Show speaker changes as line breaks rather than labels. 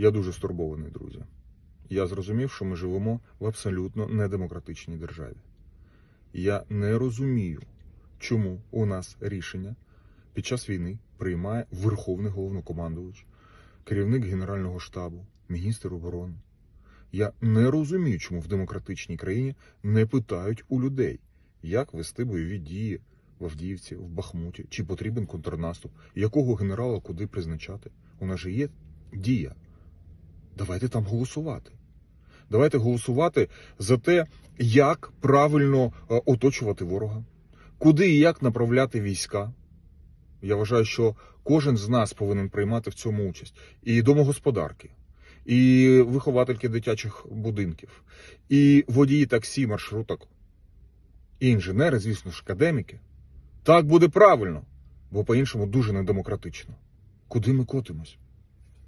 Я дуже стурбований, друзі. Я зрозумів, що ми живемо в абсолютно недемократичній державі. Я не розумію, чому у нас рішення під час війни приймає Верховний головнокомандувач, керівник Генерального штабу, міністр оборони. Я не розумію, чому в демократичній країні не питають у людей, як вести бойові дії в Авдіївці, в Бахмуті, чи потрібен контрнаступ, якого генерала куди призначати. У нас же є дія. Давайте там голосувати. Давайте голосувати за те, як правильно е, оточувати ворога, куди і як направляти війська. Я вважаю, що кожен з нас повинен приймати в цьому участь. І домогосподарки, і виховательки дитячих будинків, і водії таксі, маршруток, і інженери, звісно ж, академіки. Так буде правильно, бо по-іншому дуже недемократично. Куди ми котимось?